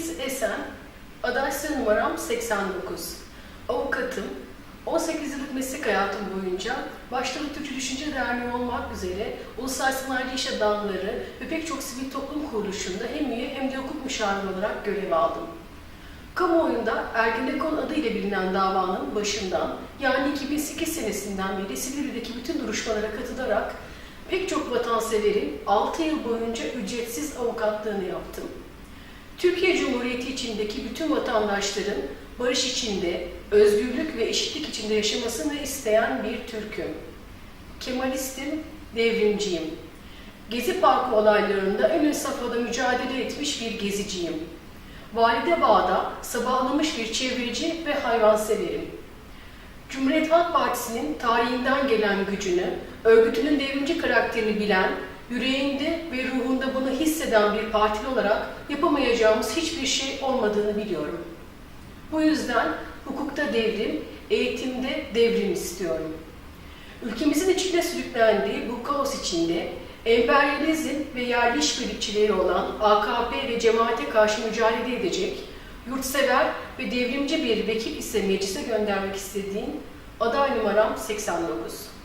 Filiz Esen, aday sıra numaram 89. Avukatım, 18 yıllık meslek hayatım boyunca başta Türkçü Düşünce Derneği olmak üzere ulusal sınırcı iş adamları ve pek çok sivil toplum kuruluşunda hem üye hem de hukuk müşaviri olarak görev aldım. Kamuoyunda Ergenekon adıyla bilinen davanın başından yani 2008 senesinden beri Silivri'deki bütün duruşmalara katılarak pek çok vatanseverin 6 yıl boyunca ücretsiz avukatlığını yaptım. Türkiye Cumhuriyeti içindeki bütün vatandaşların barış içinde, özgürlük ve eşitlik içinde yaşamasını isteyen bir Türk'üm. Kemalistim, devrimciyim. Gezi Parkı olaylarında en ön safhada mücadele etmiş bir geziciyim. Valide Bağ'da sabahlamış bir çevreci ve hayvanseverim. Cumhuriyet Halk Partisi'nin tarihinden gelen gücünü, örgütünün devrimci karakterini bilen, yüreğinde ve ruhunda bunu hisseden bir partili olarak yapamayacağımız hiçbir şey olmadığını biliyorum. Bu yüzden hukukta devrim, eğitimde devrim istiyorum. Ülkemizin içinde sürüklendiği bu kaos içinde emperyalizm ve yerli işbirlikçileri olan AKP ve cemaate karşı mücadele edecek, yurtsever ve devrimci bir vekil ise meclise göndermek istediğim aday numaram 89.